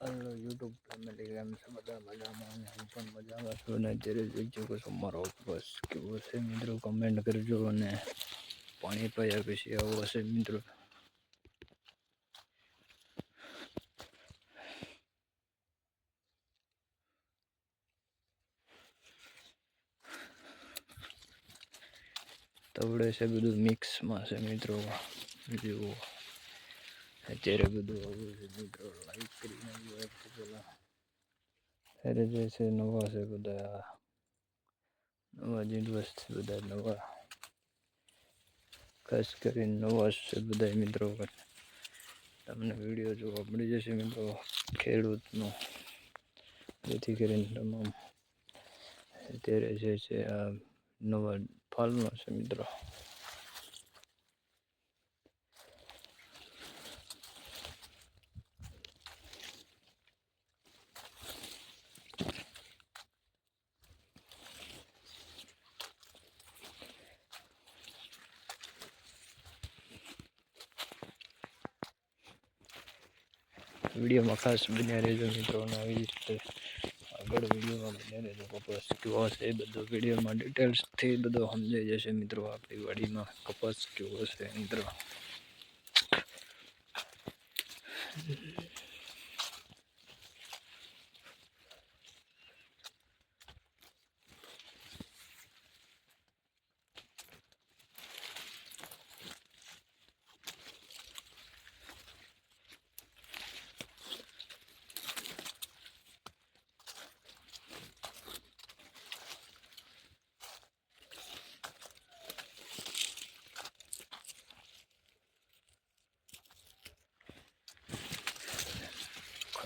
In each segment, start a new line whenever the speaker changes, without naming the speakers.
Hello YouTube family કેમ છે બધા મજામાં અને હું પણ મજામાં છું અને અત્યારે જોઈ શકો છો મારો બસ કેવો છે મિત્રો કમેન્ટ કરજો અને પાણી પીયા પછી આવો હશે મિત્રો તવડે છે બધું મિક્સમાં છે મિત્રો જુઓ અત્યારે બધું આવું છે મિત્રો લાઈક કરીને પેલા. અત્યારે જે છે નવા છે બધા. નવા જીન્ડવસ છે બધા નવા. ખાસ કરીને નવા છે બધા મિત્રો. તમને વીડિયો જોવા મળી જશે મિત્રો, ખેડૂતનો. જેથી કરીને તમામ અત્યારે જે છે આ નવા ફાલનો છે મિત્રો. વિડીયોમાં ખાસ બન્યા રહેજો મિત્રોને આવી રીતે આગળ વિડીયોમાં બન્યા રહેજો. કપાસ કેવો એ બધો વિડીયોમાં ડિટેલ્સથી બધો સમજાઈ જશે મિત્રો, આપણી વાડીમાં કપાસ કેવો છે મિત્રો?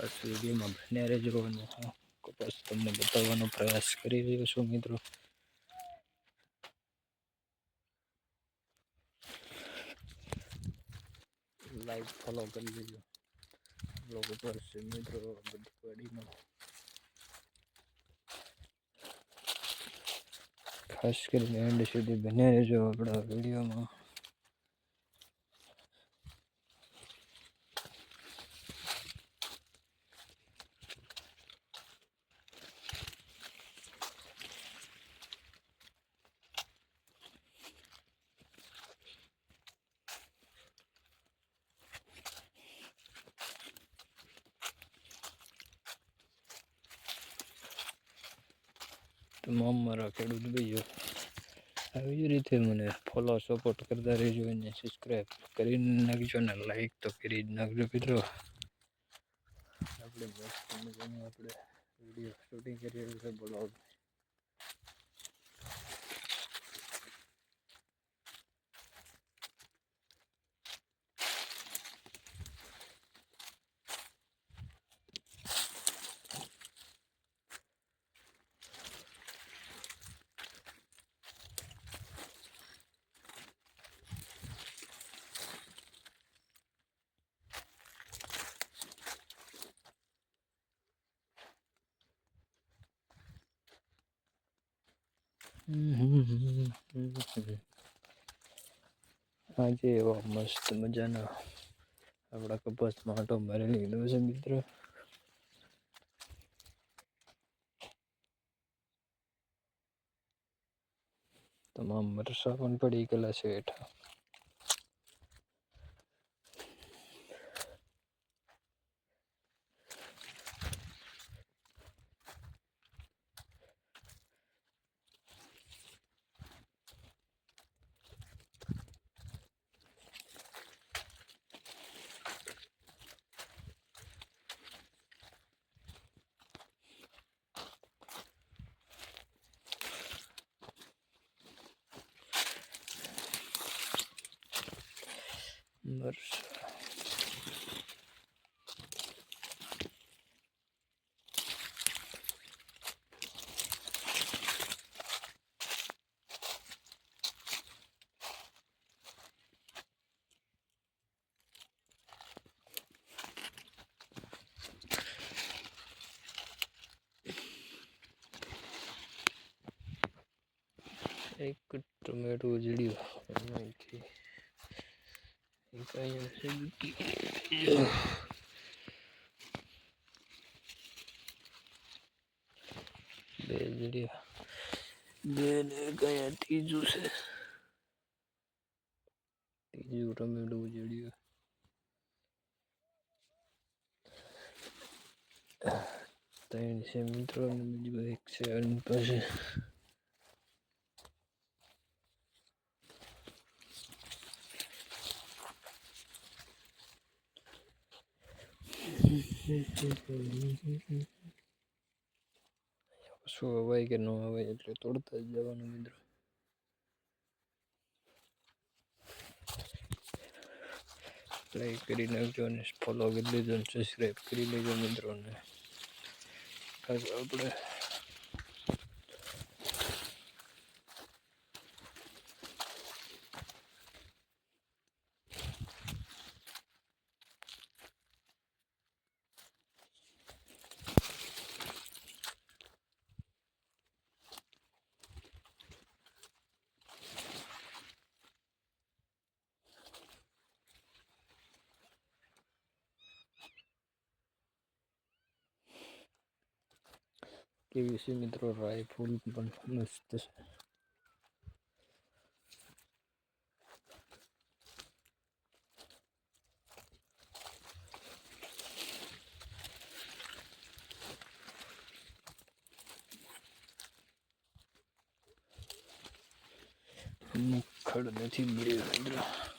ખાસ વિડીયોમાં બન્યા રહેજો અને કપાસ તમને બતાવવાનો પ્રયાસ કરી રહ્યો છું, મિત્રો. લાઈક ફોલો કરી દેજો. ઉપર છે, મિત્રો, બધી વાડીમાં. ખાસ કરીને એન્ડ સુધી બન્યા રહેજો આપણા વિડીયોમાં. તમામ મારા ખેડૂત ભાઈઓ. આવી રીતે મને ફોલો સપોર્ટ કરતા રહેજો અને સબસ્ક્રાઈબ કરી નાખજો ને લાઈક તો કરી જ નાખજો મિત્રો. આપણે મસ્ત મજાનું આપણે વીડિયો શૂટિંગ કરી રહ્યું છે આજે એવા મસ્ત મજાના આપણા કપાસ માટો મારી લીધો છે મિત્રો. તમામ મરસા પણ પડી ગયેલા છે હેઠા એક ટમેટો ઉજળ્યું. અહીંથી એક અહીંયા બે જડ્યા બે ને એક અહીંયા ત્રીજું છે? ત્રીજું ટમેટો ઉજળ્યું. ત્રણ છે મિત્રો બીજું એક છે પછી શું હવાય કે ન હવાય એટલે તોડતા જ જવાનું મિત્રો. લાઈક કરી નાખજો અને ફોલો કરી લેજો અને સબસ્ક્રાઈબ કરી લેજો મિત્રોને. કાંઈ આપણે કેવી છે મિત્રો રાય ફૂલ પણ મસ્ત છે મુખડ નથી મળ્યું મિત્રો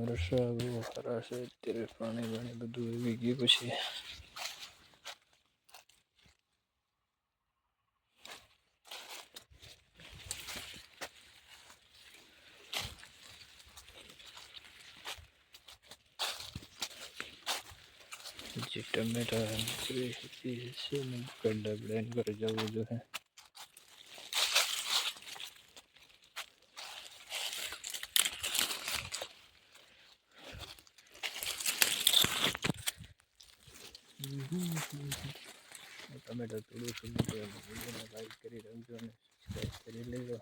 મરસા બહુ ખરા છે અત્યારે પાણી પાણી બધું આવી ગયું પછી. જે ટમેટા છે ને ગड्ढा બ્લેન કરી જવું જોઈએ. ટમેટા થોડું લાઈક કરી રમજો અને સબસ્ક્રાઈબ કરી લેજો.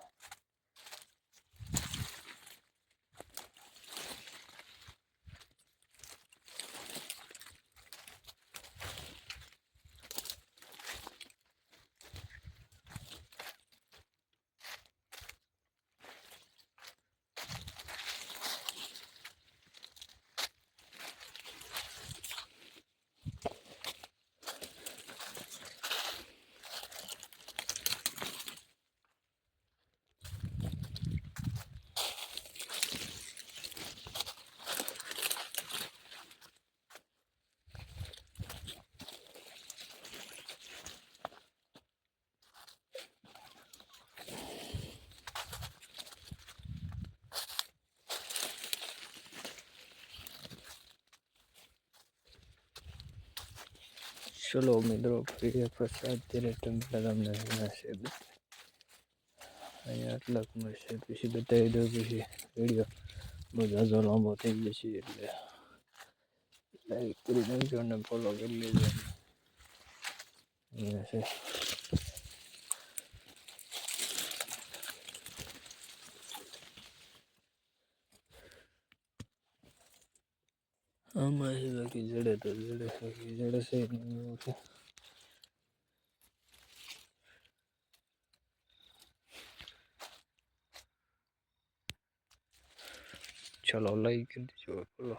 ચલો મિત્રો ફરી પ્રસાદ ત્યારે ટમેટા તમને મળશે અહીંયા આટલાક મળશે પછી બતાવી દઉં પછી વીડિયો બહુ ઝાઝો લાંબો થઈ જશે એટલે લાઈક કરી નાખજો અને ફોલો કરી લેજો અહીંયા છે આમાં છે બાકી જડે તો જડે બાકી જડે છે છે. ચલો, લઈ કરી દીજો બોલો.